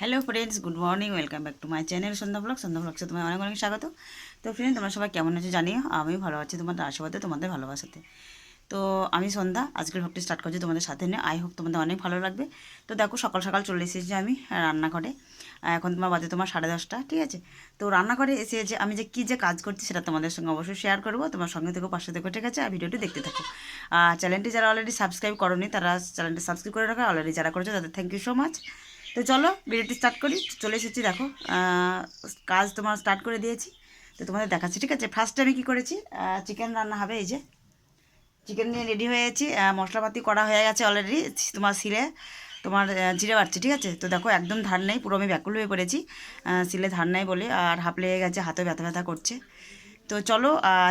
Hello friends good morning welcome back to my channel Sandhya vlog Sandhya ব্লগসে তোমায় অনেক অনেক স্বাগত। তো ফ্রেন্ড তোমরা সবাই কেমন আছো জানিও? আমি ভালো আছি, তোমাদের আশীর্বাদে, তোমাদের ভালোবাসাতে। তো আমি সন্ধ্যা, আজকের ভ্লগটি স্টার্ট করছি তোমাদের সাথে নিয়ে। আই হোপ তোমাদের অনেক ভালো লাগবে। তো দেখো, সকাল সকাল চলে এসেছি আমি রান্নাঘরে। এখন তোমার বাজে তোমার সাড়ে দশটা, ঠিক আছে? তো রান্নাঘরে এসে যে আমি যে কী যে কাজ করছি সেটা তোমাদের সঙ্গে অবশ্যই শেয়ার করব। তোমার সঙ্গে থেকো, পাশে থেকো, ঠিক আছে? আর ভিডিওটি দেখতে থাকো। আর চ্যানেলটি যারা অলরেডি সাবস্ক্রাইব করোনি, তারা চ্যানেলটি সাবস্ক্রাইব করে রাখো। অলরেডি যারা করেছ, তাদের থ্যাংক ইউ সো মাচ তো চলো ভিডিওটি স্টার্ট করি। চলে এসেছি দেখো কাজ তোমার স্টার্ট করে দিয়েছি। তো তোমাদের দেখাচ্ছি ঠিক আছে? ফার্স্টে আমি কী করেছি? চিকেন রান্না হবে এই যে। চিকেন নিয়ে রেডি হয়েছি আহ, মশলাপাতি করা হয়ে গেছে অলরেডি তোমার সিলে তোমার জিরে বাড়ছে ঠিক আছে? তো দেখো একদম ধার নেই পুরো আমি ব্যাকুল হয়ে পড়েছি। সিলে ধার নেই বলে আর হাঁপ লেগে গেছে হাতে ব্যথা ব্যথা করছে। তো চলো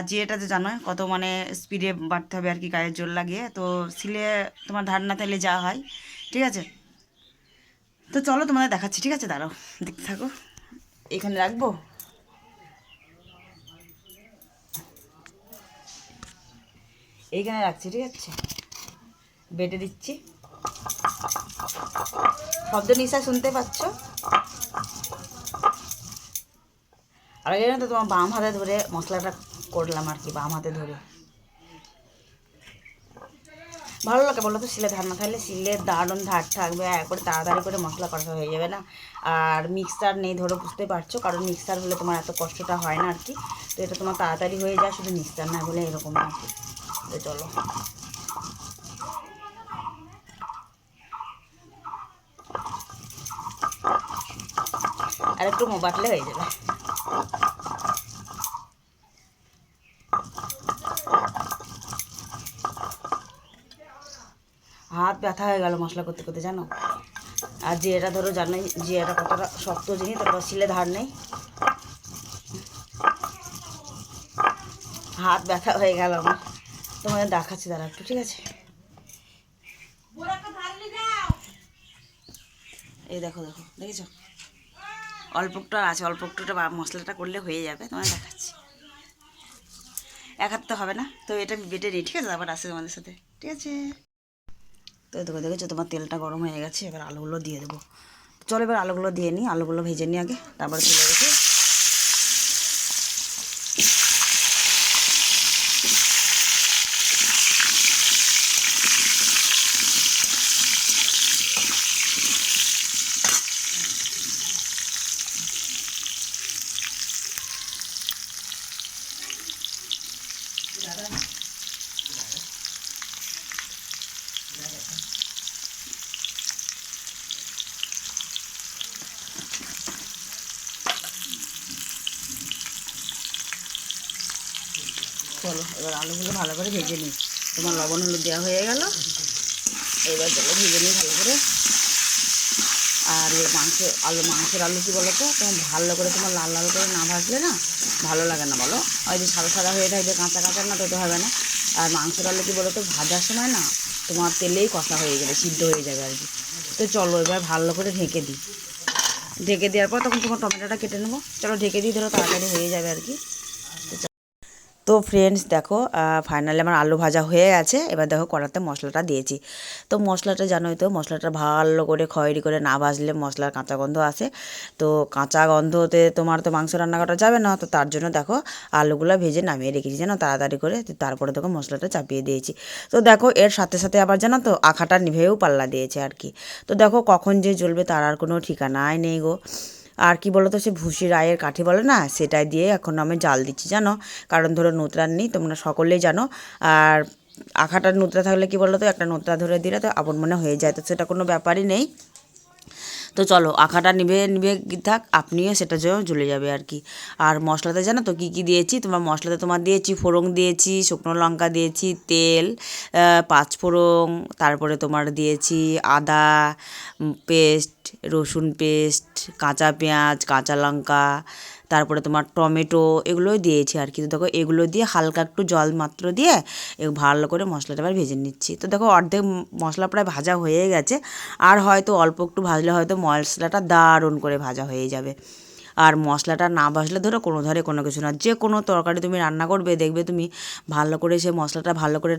জিরেটা তো জানোই কত মানে স্পিডে বাড়তে হবে আর কি গায়ের জোর লাগিয়ে। তো সিলে তোমার ধার না থাকলে যা হয় ঠিক আছে? তো চলো তোমাদের দেখাচ্ছি, ঠিক আছে? দাঁড়াও, দেখতে থাকো। এখানে রাখব? এইখানে রাখছি, ঠিক আছে? বেটে দিচ্ছি। শব্দ নিশা শুনতে পাচ্ছ? আর এই তো তোমার বাম হাতে ধরে মশলাটা করলাম আর কি, বাম হাতে ধরে। ভালো লাগে বলো তো, শিলে ধার না থাকলে শিলে দারুণ ধার থাকবে। একবারে তাড়াতাড়ি করে মশলা কষা হয়ে যাবে না। আর মিক্সার নেই ধরো, বুঝতে পারছ? কারণ মিক্সার হলে তোমার এত কষ্টটা হয় না আর কি। তো এটা তোমার তাড়াতাড়ি হয়ে যায়, শুধু মিক্সার না হলে এরকম আর কি তো চলো। আর একটু মো বাটলে হয়ে যাবে। হাত ব্যথা হয়ে গেল মশলা করতে করতে, জানো? আর জিরেটা ধরো, জানোই, জিরেটা কতটা শক্ত জিনিস, তারপর শিলে ধার নেই। হাত ব্যথা হয়ে গেল আমার। তোমাদের দেখাচ্ছি দাঁড়া একটু, ঠিক আছে? এই দেখো দেখো, দেখেছ? অল্প একটু আছে, অল্প একটুটা মশলাটা করলে হয়ে যাবে, তোমায় দেখাচ্ছি। এক হাত তো হবে না, তো এটা বেটে নিই, ঠিক আছে? আবার আসে তোমাদের সাথে, ঠিক আছে? তো দেখো, দেখেছ? তোমার তেলটা গরম হয়ে গেছে, এবার আলুগুলো দিয়ে দেবো। চলো এবার আলুগুলো দিয়ে নিই, আলুগুলো ভেজে নিই আগে, তারপর তুলে রেখে চলো এবার আলুগুলো ভালো করে ভেজে নিই। তোমার লবণ হলুদ দেওয়া হয়ে গেল। এবার চলো ভেজে নিই ভালো করে। আর মাংস, আলু, মাংসের আলু কি বলো তো তোমার ভালো করে তোমার লাল লাল করে না ভাজলে না ভালো লাগে না বলো। ওই যে সাদা সাদা হয়ে থাকবে, কাঁচা কাঁচা না তো তো হবে না। আর মাংসের আলু কি বলো তো ভাজার সময় না তোমার তেলেই কষা হয়ে যাবে, সিদ্ধ হয়ে যাবে আর কি। তো চলো এবার ভালো করে ঢেকে দিই। ঢেকে দেওয়ার পর তখন তোমার টমেটোটা কেটে নেব। চলো ঢেকে দিই, ধরো তাড়াতাড়ি হয়ে যাবে আর কি। তো ফ্রেন্ডস দেখো ফাইনালি আমার আলু ভাজা হয়ে গেছে। এবার দেখো কড়াতে মশলাটা দিয়েছি। তো মশলাটা জানোই তো, মশলাটা ভালো করে খয়েরি করে না ভাজলে মশলার কাঁচা গন্ধ আসে। তো কাঁচা গন্ধতে তোমার তো মাংস রান্না করা যাবে না, তো তার জন্য দেখো আলুগুলো ভেজে নামিয়ে রেখেছি জানো তাড়াতাড়ি করে। তো তারপরে দেখো মশলাটা চাপিয়ে দিয়েছি। তো দেখো এর সাথে সাথে আবার জানো তো, আখাটা নিভেও পাল্লা দিয়েছে আর কি। তো দেখো কখন যে জ্বলবে তার আর কোনো ঠিকানাই নেই গো। আর কি বলতো সে ভুসি রায়ের কাঠি বলে না? সেটাই দিয়ে এখন আমি জাল দিচ্ছি, জানো? কারণ ধরো নোতরা নেই, তোমরা সকলেই জানো। আর আখাটা নোতরা থাকলে কি বলতো একটা নোতরা ধরে দিলে তো আপন মনে হয়ে যায়, তো সেটা কোনো ব্যাপারই নেই। তো চলো আখাটা নিভে নিভে থাক আপনিও সেটা যেন জ্বলে যাবে আর কি। আর মশলাতে জানো তো কী কী দিয়েছি? তোমার মশলাতে তোমার দিয়েছি ফোড়ন দিয়েছি শুকনো লঙ্কা দিয়েছি তেল আহ, পাঁচ ফোড়ন তারপরে তোমার দিয়েছি আদা পেস্ট রসুন পেস্ট কাঁচা পেঁয়াজ কাঁচা লঙ্কা তারপরে তোমার টমেটো এগুলোই দিয়েছি আর কি। তো দেখো এগুলো দিয়ে হালকা একটু জল মাত্র দিয়ে ভালো করে মশলাটা এবার ভেজে নিচ্ছি। তো দেখো অর্ধেক মশলা প্রায় ভাজা হয়ে গেছে। আর হয়তো অল্প একটু ভাজলে হয়তো মশলাটা দারুণ করে ভাজা হয়ে যাবে। আর মশলাটা না ভাজলে ধরো কোনো ধরে কোনো কিছু না। যে কোনো তরকারি তুমি রান্না করবে, দেখবে তুমি ভালো করে সে মশলাটা ভালো করে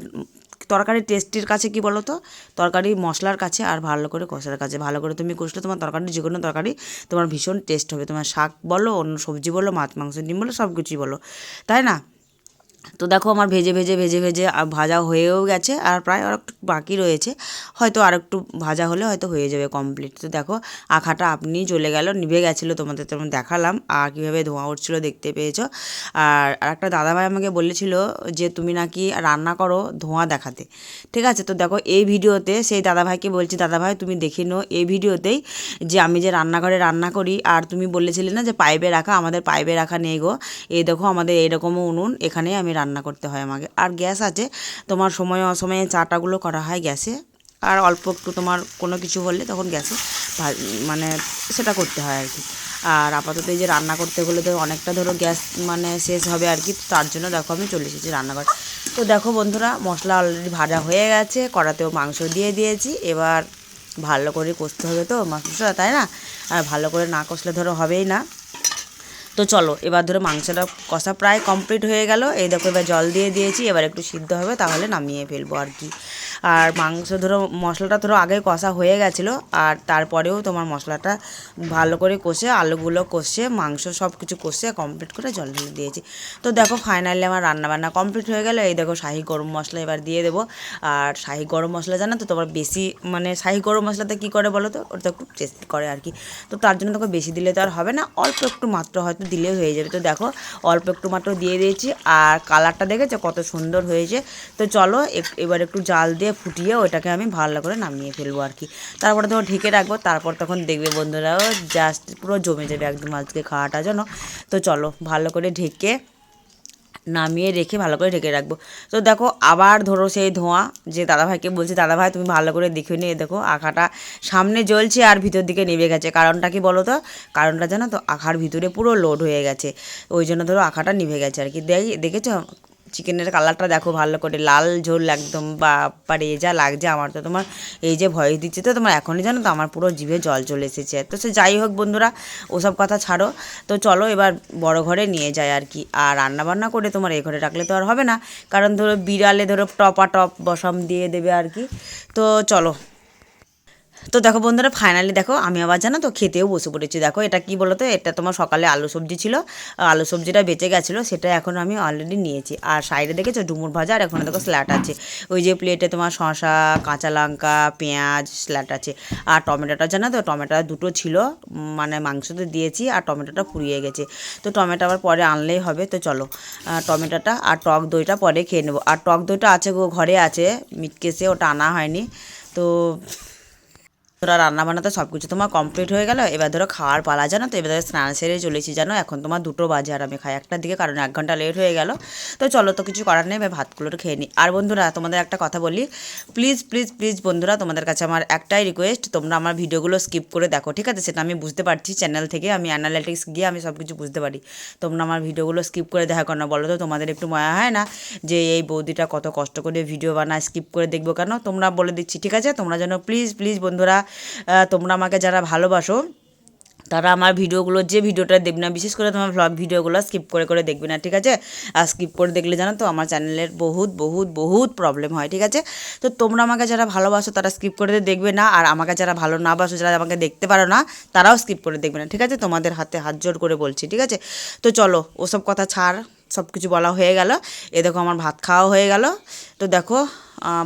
তরকারি টেস্টির কাছে কি বলো তো তরকারি মশলার কাছে আর ভালো করে কষার কাছে। ভালো করে তুমি কষলে তোমার তরকারি, যে কোনো তরকারি তোমার ভীষণ টেস্ট হবে। তোমার শাক বলো, অন্য সবজি বলো, মাছ, মাংস, ডিম বলো সব কিছুই বলো। তাই না? তো দেখো আমার ভেজে ভেজে ভেজে ভেজে ভাজা হয়েও গেছে আর প্রায় আর একটু বাকি রয়েছে। হয়তো আর একটু ভাজা হলে হয়তো হয়ে যাবে কমপ্লিট তো দেখো আখাটা আপনি চলে গেল, নিভে গেছিল তোমাদের তো আমি দেখালাম। আর কীভাবে ধোঁয়া উঠছিল দেখতে পেয়েছ। আর একটা দাদাভাই আমাকে বলেছিল যে তুমি নাকি রান্না করো ধোঁয়া দেখাতে। ঠিক আছে? তো দেখো এই ভিডিওতে সেই দাদাভাইকে বলছি, দাদাভাই, তুমি দেখে নাও এই ভিডিওতেই যে আমি যে রান্নাঘরে রান্না করি। আর তুমি বলেছিলে না যে পাইপে রাখা, আমাদের পাইপে রাখা নেই গো। এই দেখো আমাদের এইরকমও উনুন, এখানেই আমি রান্না করতে হয় আমাকে। আর গ্যাস আছে, তোমার সময়ে অসময়ে চাটাগুলো করা হয় গ্যাসে। আর অল্প একটু তোমার কোনো কিছু হলে তখন গ্যাসে মানে সেটা করতে হয় আর কি আর আপাতত এই যে রান্না করতে গেলে তো অনেকটা ধরো গ্যাস মানে শেষ হবে আর কি তার জন্য দেখো আমি চলে এসেছি রান্নাঘর। তো দেখো বন্ধুরা, মশলা অলরেডি ভাজা হয়ে গেছে, কড়াতেও মাংস দিয়ে দিয়েছি। এবার ভালো করে কষতে হবে তো মাংসটা তাই না? আর ভালো করে না কষলে ধরো হবেই না। তো চলো, এবার ধরো মাংসটা কষা প্রায় কমপ্লিট হয়ে গেল। এই দেখো, এবার জল দিয়ে দিয়েছি, এবার একটু সিদ্ধ হবে, তাহলে নামিয়ে ফেলব আর কি। আর মাংস ধরো, মশলাটা ধরো আগে কষা হয়ে গেছিল, আর তারপরেও তোমার মশলাটা ভালো করে কষে, আলুগুলো কষে, মাংস সব কিছু কষে কমপ্লিট করে জল ঢেলে দিয়েছি। তো দেখো ফাইনালি আমার রান্নাবান্না কমপ্লিট হয়ে গেল। এই দেখো, শাহি গরম মশলা এবার দিয়ে দেবো। আর শাহি গরম মশলা জানো তো, তোমার বেশি মানে শাহি গরম মশলাতে কী করে বলো তো? ওটা খুব টেস্ট করে আর কি। তো তার জন্য তোকে বেশি দিলে তো আর হবে না, অল্প একটু মাত্র হয়তো দিলেও হয়ে যাবে। তো দেখো, অল্প একটু মাত্র দিয়ে দিয়েছি আর কালারটা দেখেছ? কত সুন্দর হয়েছে। তো চলো এবার একটু জাল দিয়ে ফুটিয়ে ওটাকে আমি ভালো করে নামিয়ে ফেলব আর কি। তারপরে তখন ঢেকে রাখব, তারপর তখন দেখবে বন্ধুরাও জাস্ট পুরো জমে যাবে একদম আজকে খাওয়াটা যেন। তো চলো, ভালো করে ঢেকে নামিয়ে রেখে ভালো করে ঢেকে রাখব। তো দেখো, আবার ধরো সেই ধোঁয়া যে দাদাভাইকে বলছি, দাদাভাই, তুমি ভালো করে দেখে নিয়ে দেখো আঁকাটা সামনে জ্বলছে আর ভিতর দিকে নেমে গেছে। কারণটা কি বলো তো? কারণটা জানো তো, আঁখার ভিতরে পুরো লোড হয়ে গেছে। ওই জন্য ধরো আঁখাটা নিভে গেছে আর কি। দেখ, দেখেছ? চিকেনের কালারটা দেখো ভালো করে, লাল ঝোল একদম বা পারে যা লাগছে আমার তো তোমার, এই যে ভয় দিচ্ছে তো তোমার, এখনই জানো তো আমার পুরো জিভে জল চলে এসেছে। তো সে যাই হোক বন্ধুরা, ওসব কথা ছাড়ো। তো চলো এবার বড় ঘরে নিয়ে যায় আর কি। আর রান্না বান্না করে তোমার এই ঘরে রাখলে তো আর হবে না। কারণ ধরো বিড়ালে ধরো টপা টপ বসাম দিয়ে দেবে আর কি। তো চলো। তো দেখো বন্ধুরা ফাইনালি দেখো আমি আবার জানো তো খেতেও বসে পড়েছি। দেখো এটা কি বলো তো এটা তোমার সকালে আলু সবজি ছিল, আলু সবজিটা বেঁচে গেছিল, সেটা এখন আমি অলরেডি নিয়েছি। আর সাইডে দেখেছ ডুমুর ভাজা, আর এখন দেখো স্ল্যাট আছে। ওই যে প্লেটে তোমার শসা, কাঁচা লঙ্কা, পেঁয়াজ স্ল্যাট আছে। আর টমেটোটা জানো তো, টমেটো দুটো ছিল মানে মাংসতে দিয়েছি, আর টমেটোটা পুড়িয়ে গেছে। তো টমেটো আবার পরে আনলেই হবে, তো চলো টমেটোটা আর টক দইটা পরে খেয়ে নেব। আর টক দইটা আছে গো, ঘরে আছে মিটকেসে ওটা আনা হয়নি। তো তোরা রান্না বান্নাতে সব কিছু তোমার কমপ্লিট হয়ে গেল। এবার ধরো খাওয়ার পালা জানো তো, এবার ধরো স্নান সেরে চলেছি জানো, এখন তোমার দুটো বাজে আর আমি খাই একটার দিকে, কারণ এক ঘণ্টা লেট হয়ে গেল। তো চলো তো কিছু করার নেই ভাতগুলো খেয়ে নিই আর বন্ধুরা, তোমাদের একটা কথা বলি প্লিজ প্লিজ প্লিজ বন্ধুরা, তোমাদের কাছে আমার একটাই রিকোয়েস্ট তোমরা আমার ভিডিওগুলো স্কিপ করে দেখো, ঠিক আছে? সেটা আমি বুঝতে পারছি চ্যানেল থেকে আমি অ্যানালিটিক্স গিয়ে আমি সব কিছু বুঝতে পারি। তোমরা আমার ভিডিওগুলো স্কিপ করে দেখা করো না বলো তো, তোমাদের একটু মায়া হয় না যে এই বৌদিটা কত কষ্ট করে ভিডিও বানায় স্কিপ করে দেখব কেন? তোমরা বলে দিচ্ছি, ঠিক আছে? তোমরা যেন প্লিজ প্লিজ বন্ধুরা তোমরা আমাকে যারা ভালোবাসো, তারা আমার ভিডিওগুলো, যে ভিডিওটা দেখবে না, বিশেষ করে তোমার ভ্লগ ভিডিওগুলো স্কিপ করে করে দেখবে না, ঠিক আছে? আর স্কিপ করে দেখলে জানো তো, আমার চ্যানেলের বহুত বহুত বহুত প্রবলেম হয়, ঠিক আছে? তো তোমরা আমাকে যারা ভালোবাসো, তারা স্কিপ করে দেখবে না, আর আমাকে যারা ভালো না বাসো, যারা আমাকে দেখতে পারো না, তারাও স্কিপ করে দেখবে না, ঠিক আছে? তোমাদের হাতে হাত জোর করে বলছি, ঠিক আছে? তো চলো, ওসব কথা ছাড়। সব কিছু বলা হয়ে গেল। এ দেখো আমার ভাত খাওয়া হয়ে গেল। তো দেখো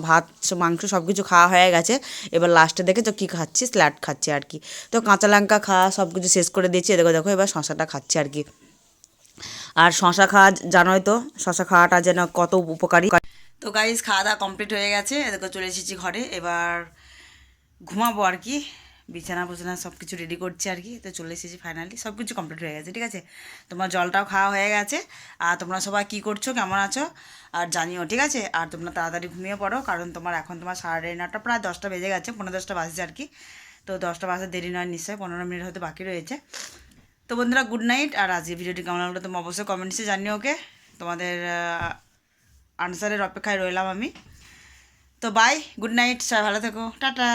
ভাত, মাংস সব কিছু খাওয়া হয়ে গেছে। এবার লাস্টে দেখে তো কী খাচ্ছি? স্ল্যাট খাচ্ছি আর কি। তো কাঁচা লঙ্কা খাওয়া সব কিছু শেষ করে দিয়েছি। দেখো দেখো এবার শশাটা খাচ্ছি আর কি। আর শশা খাওয়া জানোই তো, শশা খাওয়াটা যেন কত উপকারী। তো গাইজ খাওয়া দাওয়া কমপ্লিট হয়ে গেছে। এদিকে চলে এসেছি ঘরে। এবার ঘুমাবো আর কি। বিছানা ফোছানা সব কিছু রেডি করছি আর কি। তো চলে এসেছি ফাইনালি সব কিছু কমপ্লিট হয়ে গেছে, ঠিক আছে? তোমার জলটাও খাওয়া হয়ে গেছে। আর তোমরা সবাই কী করছ, কেমন আছো? আর জানিও, ঠিক আছে? আর তোমরা তাড়াতাড়ি ঘুমিয়ে পড়ো, কারণ তোমার এখন তোমার সাড়ে নটা, প্রায় দশটা বেজে গেছে, পনেরো দশটা বাজছে আর কি। তো দশটা বাজতে দেরি নয়, নিশ্চয়ই পনেরো মিনিট হয়তো বাকি রয়েছে। তো বন্ধুরা গুড নাইট আর আজকে ভিডিওটি কেমন লাগল তোমরা অবশ্যই কমেন্টসে জানিও ওকে তোমাদের আনসারের অপেক্ষায় রইলাম আমি। তো বাই গুড নাইট সবাই ভালো থেকো। টাটা।